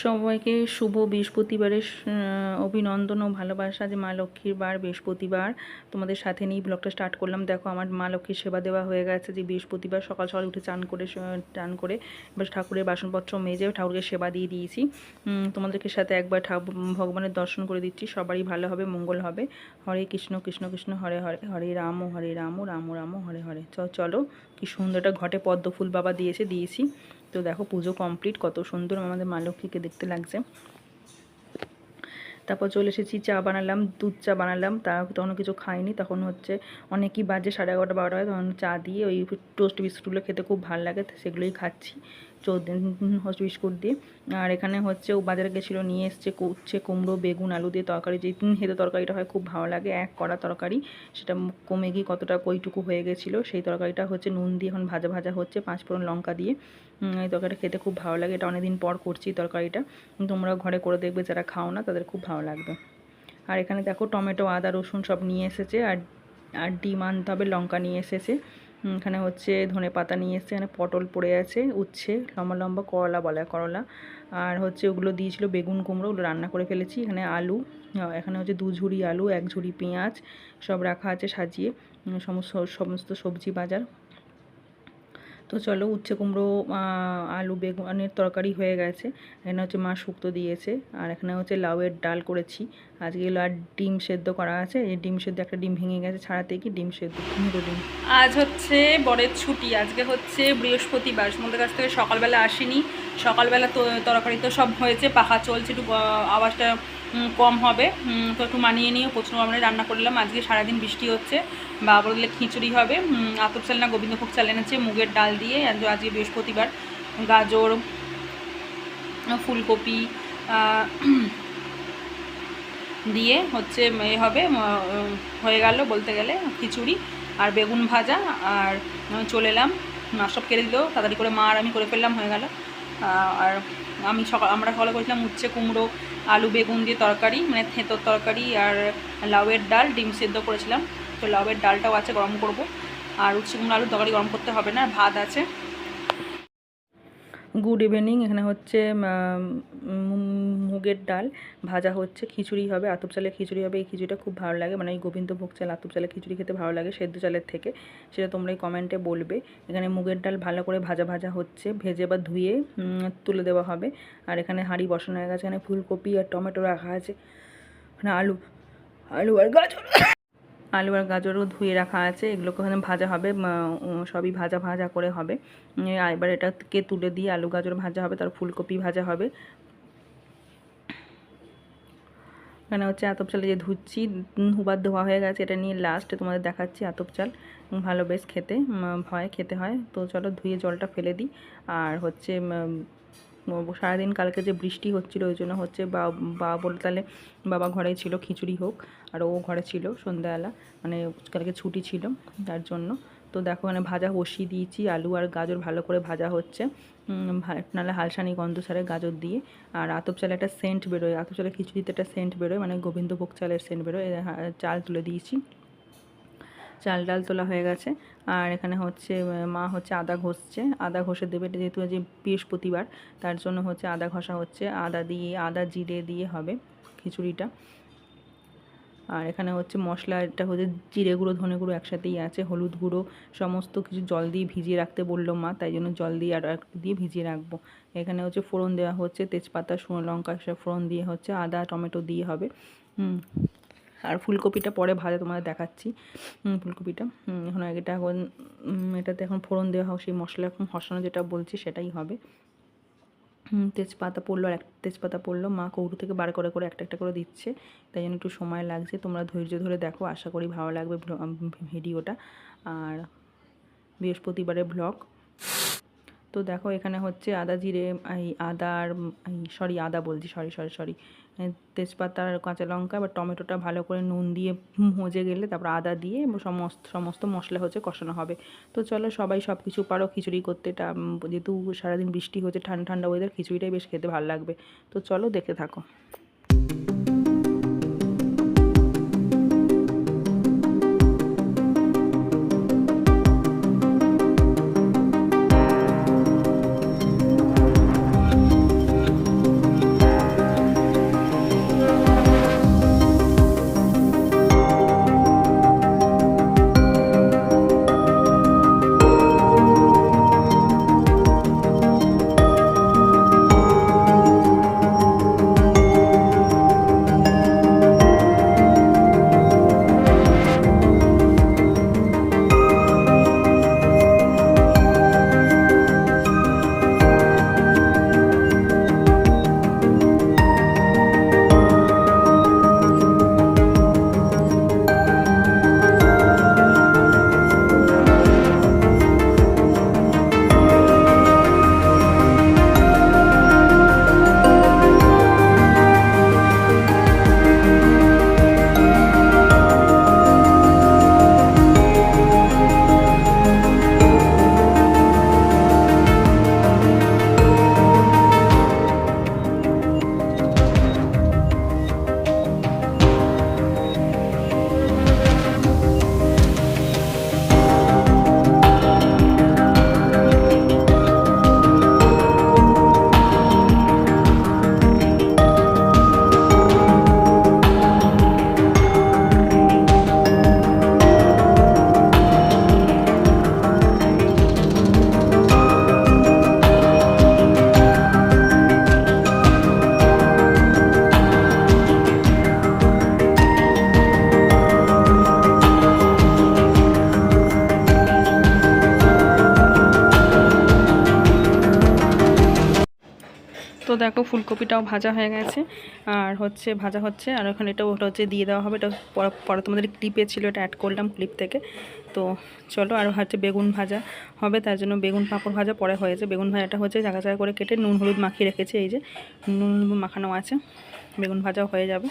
সবাইকে শুভ বৃহস্পতিবারের অভিনন্দন ও ভালোবাসা যে মা লক্ষ্মীর বার বৃহস্পতিবার। তোমাদের সাথে নিয়ে ব্লগটা স্টার্ট করলাম। দেখো, আমার মা লক্ষ্মীর সেবা দেওয়া হয়ে গেছে যে বৃহস্পতিবার সকাল সকাল উঠে চান করে চান করে এবার ঠাকুরের বাসনপত্র মেজে ঠাকুরকে সেবা দিয়ে দিয়েছি। তোমাদেরকে সাথে একবার ভগবানের দর্শন করে দিচ্ছি। সবারই ভালো হবে, মঙ্গল হবে। হরে কৃষ্ণ কৃষ্ণ কৃষ্ণ, হরে হরে হরে রাম হরে রাম রাম রাম, হরে হরে। চলো, কি সুন্দর একটা ঘটে পদ্ম ফুল বাবা দিয়েছে, দিয়েছি। তো দেখো পুজো কমপ্লিট কত সুন্দর আমাদের মা লক্ষ্মীকে দেখতে লাগছে। তারপর চলে এসেছি, চা বানালাম, দুধ চা বানালাম, তা তখন কিছু খাইনি, তখন হচ্ছে অনেকই বাজে সাড়ে এগারোটা, বারোটা হয় তখন চা দিয়ে ওই টোস্ট বিস্কুটগুলো খেতে খুব ভালো লাগে, সেগুলোই খাচ্ছি। হোস্ট বিস্কুট দিয়ে আর এখানে হচ্ছে ও বাজারে গেছিল, নিয়ে এসছে উচ্ছে কুমড়ো, বেগুন, আলু দিয়ে তরকারি। যে হেঁটে তরকারিটা হয়, খুব ভালো লাগে। এক কড়া তরকারি, সেটা কমে গিয়ে কতটা কইটুকু হয়ে গেছিল, সেই তরকারিটা হচ্ছে নুন দিয়ে এখন ভাজা ভাজা হচ্ছে, পাঁচ ফোড়ন লঙ্কা দিয়ে। এই তরকারিটা খেতে খুব ভালো লাগে। এটা অনেকদিন পর করছি তরকারিটা। তোমরা ঘরে করে দেখবে, যারা খাও না, তাদের খুব ভালো লাগবে। আর এখানে দেখো টমেটো, আদা, রসুন সব নিয়ে এসেছে। আর আর ডিম আনতে হবে, লঙ্কা নিয়ে এসেছে। এখানে হচ্ছে ধনে পাতা নিয়ে এসেছে, এখানে পটল পড়ে আছে, উচ্ছে, লম্বা লম্বা করলা বলা করলা। আর হচ্ছে ওগুলো দিয়েছিল বেগুন কুমড়ো, ওগুলো রান্না করে ফেলেছি। এখানে আলু এখানে হচ্ছে দু ঝুড়ি আলু, এক ঝুড়ি পেঁয়াজ, সব রাখা আছে সাজিয়ে। সমস্ত সমস্ত সবজি বাজার। তো চলো উচ্ছে কুমড়ো আলু, বেগুনের তরকারি হয়ে গেছে। এখানে হচ্ছে মা শুক্তো দিয়েছে। আর এখানে হচ্ছে লাউয়ের ডাল করেছি। আজকে আর ডিম সেদ্ধ করা আছে। এই ডিম সেদ্ধ একটা ডিম ভেঙে গেছে, ছাড়াতে কি ডিম সেদ্ধ? দুটো ডিম। আজ হচ্ছে বরের ছুটি। আজকে হচ্ছে বৃহস্পতিবার। তোমাদের কাছ থেকে সকালবেলা আসিনি। সকালবেলা তরকারি তো সব হয়েছে, পাখা চলছে, একটু আওয়াজটা কম হবে। তো একটু মানিয়ে নিয়ে প্রচুর আমরা রান্না করলাম আজকে সারাদিন বৃষ্টি হচ্ছে। বা বললে খিচুড়ি হবে। আতপ চাল না গোবিন্দভোগ চাল এনেছে, মুগের ডাল দিয়ে। আজ- আজকে বৃহস্পতিবার। গাজর, ফুলকপি দিয়ে হচ্ছে এ হবে। হয়ে গেল বলতে গেলে খিচুড়ি আর বেগুন ভাজা। আর চলে এলাম। সব কেড়ে দিল। তাড়াতাড়ি করে মা আর আমি করে ফেললাম। হয়ে গেল। আর আমি সকাল, আমরা সকালে করেছিলাম উচ্ছে কুমড়ো, আলু বেগুন দিয়ে তরকারি মানে থেঁতোর তরকারি আর লাউয়ের ডাল, ডিম সেদ্ধ করেছিলাম। তো লাউয়ের ডালটাও আছে, গরম করব। আর উচ্ছে কুমড়ো, আলুর তরকারি গরম করতে হবে না ভাত আছে। গুড ইভিনিং এখানে হচ্ছে মুগের ডাল, ভাজা হচ্ছে, খিচুড়ি হবে, আতপ চালের খিচুড়ি হবে, এই খিচুড়িটা খুব ভালো লাগে মানে এই গোবিন্দভোগ চাল, আতপ চালের খিচুড়ি খেতে ভালো লাগে, সেদ্ধ চালের থেকে, সেটা তোমরা এই কমেন্টে বলবে। এখানে মুগের ডাল ভালো করে ভাজা ভাজা হচ্ছে, ভেজে বা ধুয়ে তুলে দেওয়া হবে, আর এখানে হাঁড়ি বসানো হয়ে গেছে, এখানে ফুলকপি আর টমেটো রাখা আছে, এখানে আলু আলু আর গাজর। আলু আর গাজরও ধুয়ে রাখা আছে, এগুলোকে ওখানে ভাজা হবে সবই ভাজা ভাজা করে হবে। এবার এটাকে তুলে দিয়ে আলু গাজর ভাজা হবে, তার ফুলকপি ভাজা হবে। এখানে হচ্ছে আতপ চালে যে ধুচ্ছি দুবার ধোয়া হয়ে গেছে, এটা নিয়ে লাস্টে তোমাদের দেখাচ্ছি আতপ চাল। ভালো বেশ খেতে হয় খেতে হয়। তো চলো ধুয়ে জলটা ফেলে দিই। আর হচ্ছে সারাদিন কালকে যে বৃষ্টি হচ্ছিল ওই জন্য হচ্ছে বা বলে তাহলে বাবা ঘরে ছিল, খিচুড়ি হোক, আর ও ঘরে ছিল সন্ধ্যাবেলা মানে কালকে ছুটি ছিল তার জন্য। তো দেখো মানে ভাজা বসিয়ে দিয়েছি, আলু আর গাজর ভালো করে ভাজা হচ্ছে। নাহলে হালসানি গন্ধ ছাড়ে গাজর দিয়ে। আর আতপ চালে একটা সেন্ট বেরোয়, আতপ চালের খিচুড়িতে একটা সেন্ট বেরোয় মানে গোবিন্দভোগ চালের সেন্ট বেরোয় চাল তুলে দিয়েছি। চাল ডাল তোলা হয়ে গেছে। আর এখানে হচ্ছে মা হচ্ছে আদা ঘষছে। আদা ঘষে দেবে এটা যেহেতু আজ বৃহস্পতিবার, তার জন্য হচ্ছে আদা ঘষা হচ্ছে। আদা দিয়ে, আদা জিরে দিয়ে হবে খিচুড়িটা। আর এখানে হচ্ছে মশলা, এটা হচ্ছে জিরে গুঁড়ো, ধনে গুঁড়ো একসাথেই আছে, হলুদ গুঁড়ো, সমস্ত কিছু জল দিয়ে ভিজিয়ে রাখতে বলল মা, তাই জন্য জল দিয়ে আর একটু দিয়ে ভিজিয়ে রাখব। এখানে হচ্ছে ফোড়ন দেওয়া হচ্ছে, তেজপাতা, শুকনো লঙ্কা সব ফোড়ন দিয়ে হচ্ছে আদা, টমেটো দিয়ে হবে। হুম। আর ফুলকপিটা পরে ভাজা তোমাদের দেখাচ্ছি। ফুলকপিটা। এখন এটা এখন এটাতে এখন ফোড়ন দেওয়া হোক, সেই মশলা এখন হসানো যেটা বলছি সেটাই হবে। তেজপাতা পড়ল আর এক, তেজপাতা পড়ল। মা কৌটো থেকে বার করে করে একটা একটা করে দিচ্ছে। তাই জন্য একটু সময় লাগছে। তোমরা ধৈর্য ধরে দেখো, আশা করি ভালো লাগবে ভিডিওটা। আর বৃহস্পতিবারের ব্লগ তো দেখো এখানে হচ্ছে আদা জিরে, এই আদা আর সরি আদা বলছি, সরি সরি সরি। তেজপাতা আর কাঁচা লঙ্কা বা টমেটোটা ভালো করে নুন দিয়ে মজে গেলে তারপর আদা দিয়ে সমস্ত সমস্ত মশলা হচ্ছে কষানো হবে। তো চলো সবাই সব কিছু পারো, খিচুড়ি করতে। যেহেতু সারাদিন বৃষ্টি হচ্ছে, ঠান্ডা ঠান্ডা ওয়েদার খিচুড়িটাই বেশ খেতে ভালো লাগবে। তো চলো দেখে থাকো। দেখো ফুলকপিটাও ভাজা হয়ে গেছে। আর হচ্ছে ভাজা হচ্ছে, আর ওখানে এটা ওটা হচ্ছে দিয়ে দেওয়া হবে। এটা পরে- তোমাদের ক্লিপে ছিল, এটা অ্যাড করলাম ক্লিপ থেকে। তো চলো, আর হচ্ছে বেগুন ভাজা হবে, তার জন্য বেগুন পাঁপড় ভাজা পরে হয়েছে। বেগুন ভাজাটা হচ্ছে জায়গা জায়গা করে কেটে নুন, হলুদ মাখিয়ে রেখেছে, এই যে নুন, হলুদ মাখানো আছে। বেগুন ভাজাও হয়ে যাবে।